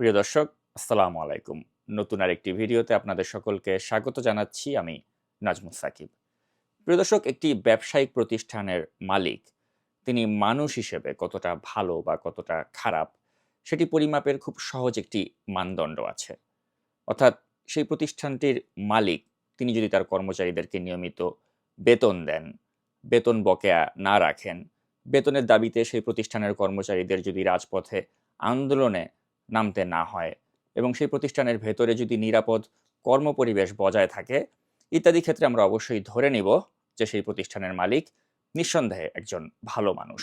প্রিয় দর্শক, আসসালামু আলাইকুম। নতুন আরেকটি ভিডিওতে আপনাদের সকলকে স্বাগত জানাচ্ছি আমি নাজমুল সাকিব। প্রিয় দর্শক, একটি ব্যবসায়িক প্রতিষ্ঠানের মালিক, তিনি মানুষ হিসেবে কতটা ভালো বা কতটা খারাপ, সেটি পরিমাপের খুব সহজ একটি মানদণ্ড আছে। অর্থাৎ সেই প্রতিষ্ঠানটির মালিক, তিনি যদি তার কর্মচারীদেরকে নিয়মিত বেতন দেন, বেতন বকেয়া না রাখেন, বেতনের দাবিতে সেই প্রতিষ্ঠানের কর্মচারীদের যদি রাজপথে আন্দোলনে নামতে না হয় এবং সেই প্রতিষ্ঠানের ভেতরে যদি নিরাপদ কর্মপরিবেশ বজায় থাকে, ইত্যাদি ক্ষেত্রে আমরা অবশ্যই ধরে নিব যে সেই প্রতিষ্ঠানের মালিক নিঃসন্দেহে একজন ভালো মানুষ।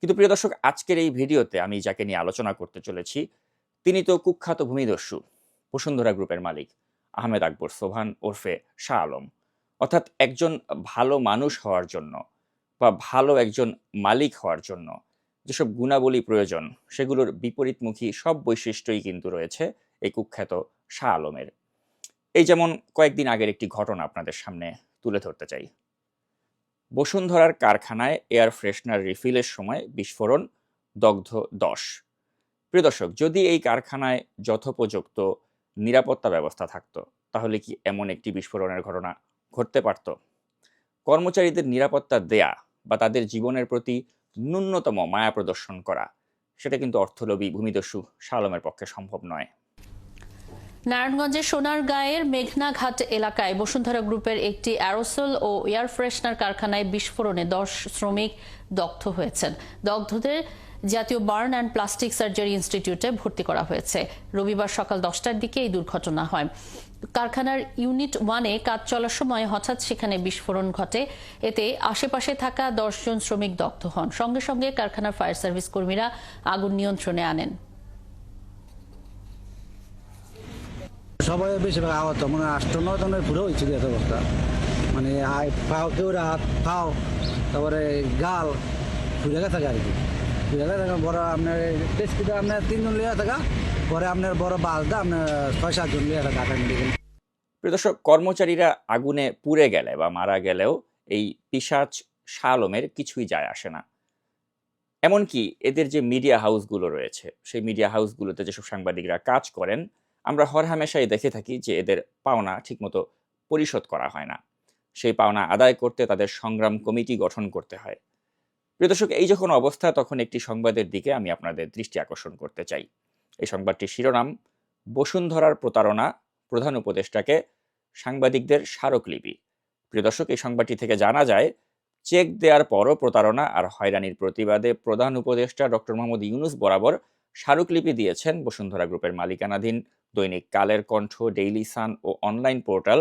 কিন্তু প্রিয় দর্শক, আজকের এই ভিডিওতে আমি যাকে নিয়ে আলোচনা করতে চলেছি, তিনি তো কুখ্যাত ভূমিদস্যু বসুন্ধরা গ্রুপের মালিক আহমেদ আকবর সোভান ওরফে শাহ আলম। অর্থাৎ একজন ভালো মানুষ হওয়ার জন্য বা ভালো একজন মালিক হওয়ার জন্য যেসব গুণাবলী প্রয়োজন, সেগুলোর বিপরীতমুখী সব বৈশিষ্ট্যই কিন্তু রয়েছে এই কুখ্যাত শাহ আলমের। এই যেমন কয়েকদিন আগের একটি ঘটনা আপনাদের সামনে তুলে ধরতে চাই। বসুন্ধরার কারখানায় এয়ার ফ্রেশনার রিফিলের সময় বিস্ফোরণ, দগ্ধ দশ। প্রিয় দর্শক, যদি এই কারখানায় যথোপযুক্ত নিরাপত্তা ব্যবস্থা থাকতো, তাহলে কি এমন একটি বিস্ফোরণের ঘটনা ঘটতে পারত? কর্মচারীদের নিরাপত্তা দেয়া বা তাদের জীবনের প্রতি ন্যূনতম মায়া প্রদর্শন করা। সেটা কিন্তু অর্থলোভী ভূমিদস্যু শালমের পক্ষে সম্ভব নয়। নারায়ণগঞ্জের সোনারগাঁয়ের মেঘনাঘাট এলাকায় বসুন্ধরা গ্রুপের একটি অ্যারোসল ও এয়ার ফ্রেশনার কারখানায় বিস্ফোরণে দশ শ্রমিক দগ্ধ হয়েছেন। দগ্ধদের জাতীয় বার্ন অ্যান্ড প্লাস্টিক সার্জারি ইনস্টিটিউটে ভর্তি করা হয়েছে। রবিবার সকাল দশটার দিকে এই দুর্ঘটনা হয়। কারখানার ইউনিট ওয়ানে কাজ চলার সময় হঠাৎ সেখানে বিস্ফোরণ ঘটে। এতে আশেপাশে থাকা দশজন শ্রমিক দগ্ধ হন। সঙ্গে সঙ্গে কারখানার ফায়ার সার্ভিস কর্মীরা আগুন নিয়ন্ত্রণে আনেন। সবাই বেশিরভাগ আহত মানে আষ্ট নয় জনের পুরো হয়েছে এত অবস্থা। মানে পাও, কেউ হাত পাও, তারপরে গাল ফুলে গেছে কি ফুলে গেছে, বড় আপনার আপনার তিনজন লিয়ে থাকা পরে আপনার বড় বাসটা আপনার ছয় সাতজন লিয়ে থাকা ঢাকা মেডিকেল প্রিয় দর্শক, কর্মচারীরা আগুনে পুড়ে গেলে বা মারা গেলেও এই পিসাচ শালমের কিছুই যায় আসে না। এমনকি এদের যে মিডিয়া হাউসগুলো রয়েছে, সেই মিডিয়া হাউসগুলোতে যেসব সাংবাদিকরা কাজ করেন, আমরা হরহামেশাই দেখে থাকি যে এদের পাওনা ঠিকমতো পরিশোধ করা হয় না। সেই পাওনা আদায় করতে তাদের সংগ্রাম কমিটি গঠন করতে হয়। প্রিয় দর্শক, এই যখন অবস্থা, তখন একটি সংবাদের দিকে আমি আপনাদের দৃষ্টি আকর্ষণ করতে চাই। এই সংবাদটির শিরোনাম, বসুন্ধরার প্রতারণা, প্রধান উপদেষ্টাকে সাংবাদিকদের স্মারকলিপি। প্রিয় দর্শক, এই সংবাদটি থেকে জানা যায়, চেক দেওয়ার পরও প্রতারণা আর হয়রানির প্রতিবাদে প্রধান উপদেষ্টা ডক্টর মোহাম্মদ ইউনুস বরাবর স্মারকলিপি দিয়েছেন বসুন্ধরা গ্রুপের মালিকানাধীন দৈনিক কালের কণ্ঠ, ডেইলি সান ও online portal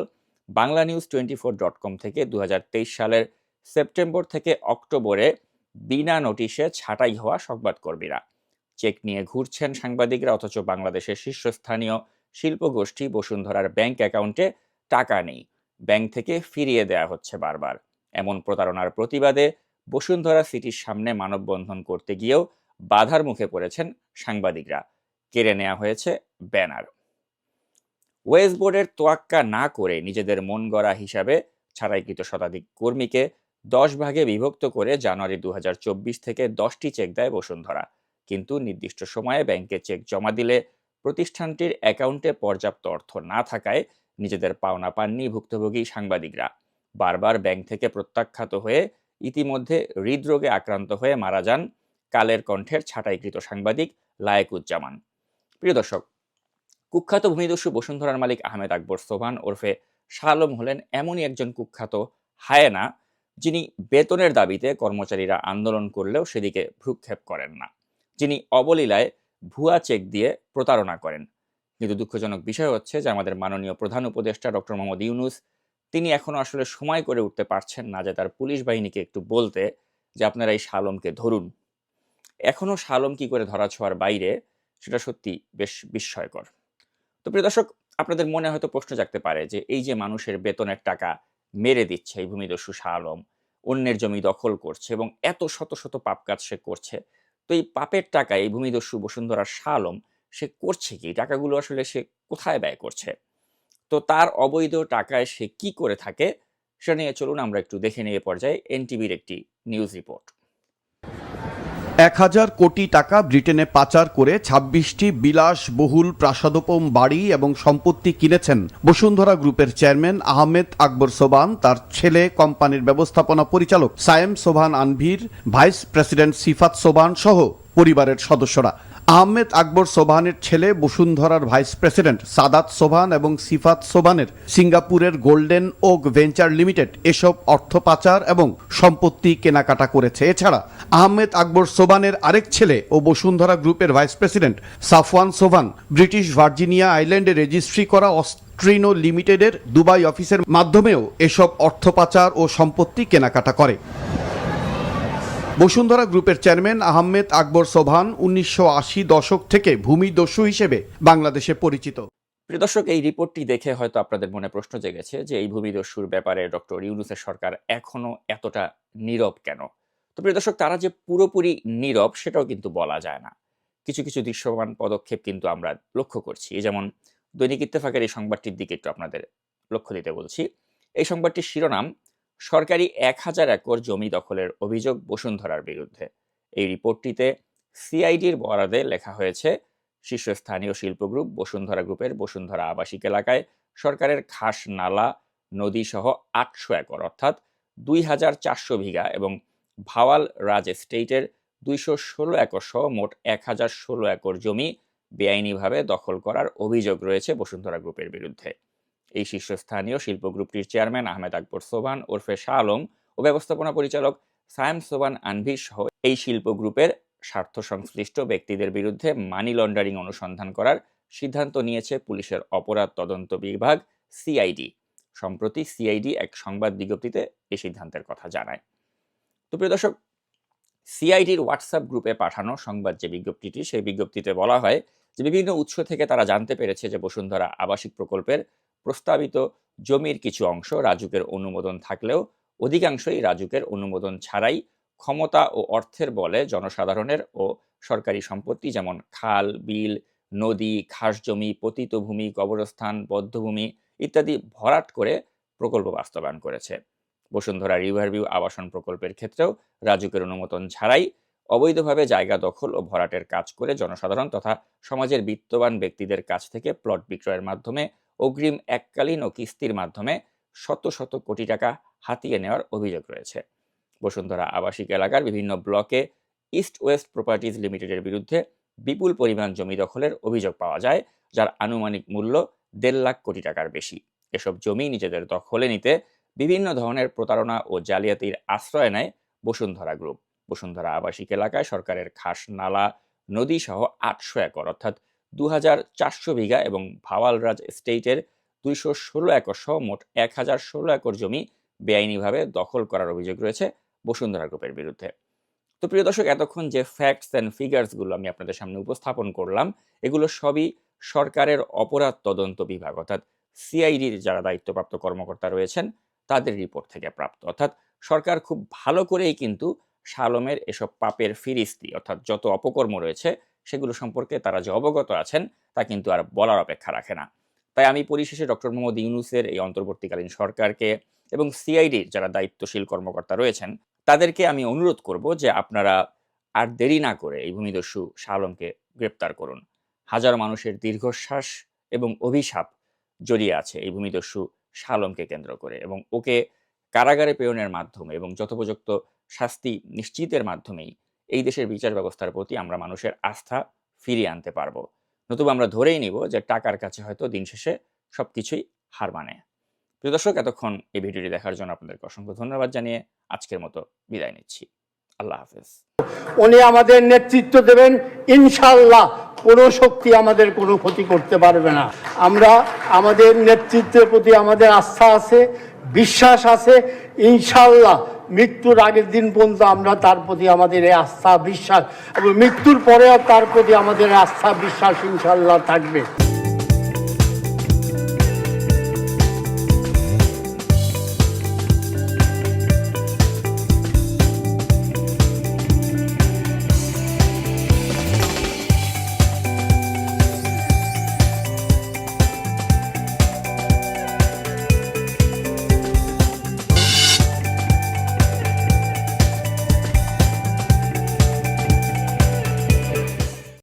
Bangla news twenty four dot com থেকে দু হাজার তেইশ সালের সেপ্টেম্বর থেকে অক্টোবরে বিনা নোটিশে ছাঁটাই হওয়া সংবাদকর্মীরা। চেক নিয়ে ঘুরছেন সাংবাদিকরা, অথচ বাংলাদেশের শীর্ষস্থানীয় শিল্পগোষ্ঠী বসুন্ধরার ব্যাংক অ্যাকাউন্টে টাকা নেই। ব্যাংক থেকে ফিরিয়ে দেয়া হচ্ছে বারবার। এমন প্রতারণার প্রতিবাদে বসুন্ধরা সিটির সামনে মানববন্ধন করতে গিয়েও বাধার মুখে পড়েছেন সাংবাদিকরা। কেড়ে নেওয়া হয়েছে ব্যানার। ওয়েস্ট বোর্ডের তোয়াক্কা না করে নিজেদের মন গড়া হিসাবে ছাড়াইকৃত শতাধিক কর্মীকে দশ ভাগে বিভক্ত করে জানুয়ারি দু হাজার চব্বিশ থেকে দশটি চেক দেয় বসুন্ধরা। কিন্তু নির্দিষ্ট সময়ে ব্যাংকে চেক জমা দিলে প্রতিষ্ঠানটির অ্যাকাউন্টে পর্যাপ্ত অর্থ না থাকায় নিজেদের পাওনা পাননি ভুক্তভোগী সাংবাদিকরা। বারবার ব্যাংক থেকে প্রত্যাখ্যাত হয়ে ইতিমধ্যে হৃদরোগে আক্রান্ত হয়ে মারা যান কালের কণ্ঠের ছাঁটাইকৃত সাংবাদিক লায়েকুজ্জামান। প্রিয় দর্শক, কুখ্যাত ভূমিদস্যু বসুন্ধরার মালিক আহমেদ আকবর সোভান ওরফে শালম হলেন এমনই একজন কুখ্যাত হায়েনা যিনি বেতনের দাবিতে কর্মচারীরা আন্দোলন করলেও সেদিকে ভ্রুক্ষেপ করেন না। যিনি অবলীলায় ভুয়া চেক দিয়ে প্রতারণা করেন। কিন্তু দুঃখজনক বিষয় হচ্ছে যে আমাদের মাননীয় প্রধান উপদেষ্টা ডক্টর মোহাম্মদ ইউনুস, তিনি এখনও আসলে সময় করে উঠতে পারছেন না যে তার পুলিশ বাহিনীকে একটু বলতে যে আপনারা এই শালমকে ধরুন। এখনও শালম কি করে ধরা ছোঁয়ার বাইরে সেটা সত্যি বেশ বিস্ময়কর। তো প্রিয় দর্শক, আপনাদের মনে হয়তো প্রশ্ন জাগতে পারে যে এই যে মানুষের বেতনের টাকা মেরে দিচ্ছে এই ভূমিদস্যু শাহ আলম অন্যের জমি দখল করছে এবং এত শত শত পাপ কাজ সে করছে তো এই পাপের টাকা, এই ভূমিদস্যু বসুন্ধরা শালম, সে করছে কি? টাকাগুলো আসলে সে কোথায় ব্যয় করছে? তো তার অবৈধ টাকায় সে কি করে থাকে? সে নিয়ে চলুন আমরা একটু দেখে নিয়ে পর্যায়ে এনটিভির একটি নিউজ রিপোর্ট এক হাজার কোটি টাকা ব্রিটেনে পাচার করে ছাব্বিশটি বিলাসবহুল প্রাসাদোপম বাড়ি এবং সম্পত্তি কিনেছেন বসুন্ধরা গ্রুপের চেয়ারম্যান আহমেদ আকবর সোবান, তার ছেলে কোম্পানির ব্যবস্থাপনা পরিচালক সায়েম সোভান আনভির, ভাইস প্রেসিডেন্ট সিফাত সোবান সহ পরিবারের সদস্যরা। আহমেদ আকবর সোভানের ছেলে বসুন্ধরার ভাইস প্রেসিডেন্ট সাদাত সোভান এবং সিফাত সোভানের সিঙ্গাপুরের গোল্ডেন ওক ভেঞ্চার লিমিটেড এসব অর্থ পাচার এবং সম্পত্তি কেনাকাটা করেছে। এছাড়া আহমেদ আকবর সোভানের আরেক ছেলে ও বসুন্ধরা গ্রুপের ভাইস প্রেসিডেন্ট সাফওয়ান সোভান ব্রিটিশ ভার্জিনিয়া আইল্যান্ডে রেজিস্ট্রি করা অস্ট্রিনো লিমিটেডের দুবাই অফিসের মাধ্যমেও এসব অর্থ পাচার ও সম্পত্তি কেনাকাটা করে। বসুন্ধরা গ্রুপের চেয়ারম্যান আহমেদ আকবর সোভান উনিশশো আশি দশক থেকে ভূমিদস্যু হিসেবে বাংলাদেশে পরিচিত। প্রিয় দর্শক, এই রিপোর্টটি দেখে হয়তো আপনাদের মনে প্রশ্ন জেগেছে যে এই ভূমিদস্যুর ব্যাপারে ডক্টর ইউনুসের সরকার এখনও এতটা নীরব কেন? তো প্রিয় দর্শক, তারা যে পুরোপুরি নীরব সেটাও কিন্তু বলা যায় না। কিছু কিছু দৃশ্যমান পদক্ষেপ কিন্তু আমরা লক্ষ্য করছি। যেমন দৈনিক ইত্তেফাকের এই সংবাদটির দিকে একটু আপনাদের লক্ষ্য দিতে বলছি। এই সংবাদটির শিরোনাম সরকারি এক হাজার একর জমি দখলের অভিযোগ বসুন্ধরার বিরুদ্ধে। এই রিপোর্টটিতে সিআইডির বরাদে লেখা হয়েছে, শীর্ষস্থানীয় শিল্প গ্রুপ বসুন্ধরা গ্রুপের বসুন্ধরা আবাসিক এলাকায় সরকারের খাস নালা নদী সহ আটশো একর, অর্থাৎ দুই হাজার চারশো বিঘা এবং ভাওয়াল রাজ এস্টেটের দুইশো ষোলো একর সহ মোট এক হাজার ষোলো একর জমি বেআইনিভাবে দখল করার অভিযোগ রয়েছে বসুন্ধরা গ্রুপের বিরুদ্ধে। এই শীর্ষস্থানীয় শিল্প গ্রুপটির চেয়ারম্যান আহমেদ আকবর সোবান ওরফে শাহ আলম ও ব্যবস্থাপনা পরিচালক সায়েম সোবান আনভির সহ এই শিল্প গ্রুপের স্বার্থ সংশ্লিষ্ট ব্যক্তিদের বিরুদ্ধে মানি লন্ডারিং অনুসন্ধান করার সিদ্ধান্ত নিয়েছে পুলিশের অপরাধ তদন্ত বিভাগ সিআইডি। সম্প্রতি সিআইডি এক সংবাদ বিজ্ঞপ্তিতে এই সিদ্ধান্তের কথা জানায়। তো প্রিয় দর্শক, সিআইডির হোয়াটসঅ্যাপ গ্রুপে পাঠানো সংবাদ যে বিজ্ঞপ্তিটি, সেই বিজ্ঞপ্তিতে বলা হয় যে বিভিন্ন উৎস থেকে তারা জানতে পেরেছে যে বসুন্ধরা আবাসিক প্রকল্পের প্রস্তাবিত জমির কিছু অংশ রাজুকের অনুমোদন থাকলেও অধিকাংশই রাজুকের অনুমোদন ছাড়াই ক্ষমতা ও অর্থের বলে জনসাধারণের ও সরকারি সম্পত্তি যেমন খাল, বিল, নদী, খাস জমি, পতিত ভূমি, কবরস্থান, বদ্ধভূমি ইত্যাদি ভরাট করে প্রকল্প বাস্তবায়ন করেছে। বসুন্ধরা রিভারভিউ আবাসন প্রকল্পের ক্ষেত্রেও রাজুকের অনুমোদন ছাড়াই অবৈধভাবে জায়গা দখল ও ভরাটের কাজ করে জনসাধারণ তথা সমাজের বিত্তবান ব্যক্তিদের কাছ থেকে প্লট বিক্রয়ের মাধ্যমে অগ্রিম এককালীন ও কিস্তির মাধ্যমে শত শত কোটি টাকা হাতিয়ে নেওয়ার অভিযোগ রয়েছে। বসুন্ধরা আবাসিক এলাকার বিভিন্ন ব্লকে ইস্ট ওয়েস্ট প্রপার্টিজ লিমিটেডের বিরুদ্ধে বিপুল পরিমাণ জমি দখলের অভিযোগ পাওয়া যায়, যার আনুমানিক মূল্য দেড় লাখ কোটি টাকার বেশি। এসব জমি নিজেদের দখলে নিতে বিভিন্ন ধরনের প্রতারণা ও জালিয়াতির আশ্রয় নেয় বসুন্ধরা গ্রুপ। বসুন্ধরা আবাসিক এলাকায় সরকারের খাস নালা নদী সহ আটশো একর, অর্থাৎ দু চারশো বিঘা এবং ভাওয়ালরাজ এস্টেটের দুইশো ষোলো একর সহ মোট এক হাজার ষোলো একর জমি বেআইনিভাবে দখল করার অভিযোগ রয়েছে বসুন্ধরা গ্রুপের বিরুদ্ধে। তো প্রিয় দর্শক, এতক্ষণ যে ফ্যাক্টস অ্যান্ড ফিগার্সগুলো আমি আপনাদের সামনে উপস্থাপন করলাম, এগুলো সবই সরকারের অপরাধ তদন্ত বিভাগ, অর্থাৎ সিআইডির যারা দায়িত্বপ্রাপ্ত কর্মকর্তা রয়েছেন, তাদের রিপোর্ট থেকে প্রাপ্ত। অর্থাৎ সরকার খুব ভালো করেই কিন্তু শালমের এসব পাপের ফিরিস্তি, অর্থাৎ যত অপকর্ম রয়েছে সেগুলো সম্পর্কে তারা যে অবগত আছেন, তা কিন্তু আর বলার অপেক্ষা রাখে না। তাই আমি পরিশেষে ডক্টর মোহাম্মদ ইউনুসের এই অন্তর্বর্তীকালীন সরকারকে এবং সিআইডির যারা দায়িত্বশীল কর্মকর্তা রয়েছেন, তাদেরকে আমি অনুরোধ করব যে আপনারা আর দেরি না করে এই ভূমিদস্যু শাহ আলমকে গ্রেপ্তার করুন। হাজারো মানুষের দীর্ঘশ্বাস এবং অভিশাপ জড়িয়ে আছে এই ভূমিদস্যু শাহ আলমকে কেন্দ্র করে এবং ওকে কারাগারে প্রেরণের মাধ্যমে এবং যথোপযুক্ত শাস্তি নিশ্চিতের মাধ্যমেই এই দেশের বিচার ব্যবস্থার প্রতি আমরা মানুষের আস্থা ফিরিয়ে আনতে পারব। নতুবা আমরা ধরেই নিব যে টাকার কাছে হয়তো দিন শেষে সবকিছুই হার মানে। প্রিয় দর্শক, এতক্ষণ এই ভিডিওটি দেখার জন্য আপনাদেরকে অসংখ্য ধন্যবাদ জানিয়ে আজকের মতো বিদায় নিচ্ছি। আল্লাহ হাফেজ। উনি আমাদের নেতৃত্ব দেবেন ইনশাল্লাহ কোনো শক্তি আমাদের কোনো ক্ষতি করতে পারবে না। আমরা আমাদের নেতৃত্বের প্রতি আমাদের আস্থা আছে, বিশ্বাস আছে ইনশাল্লাহ মৃত্যুর আগের দিন পর্যন্ত আমরা তার প্রতি আমাদের এই আস্থা, বিশ্বাস এবং মৃত্যুর পরেও তার প্রতি আমাদের আস্থা, বিশ্বাস ইনশাল্লাহ থাকবে।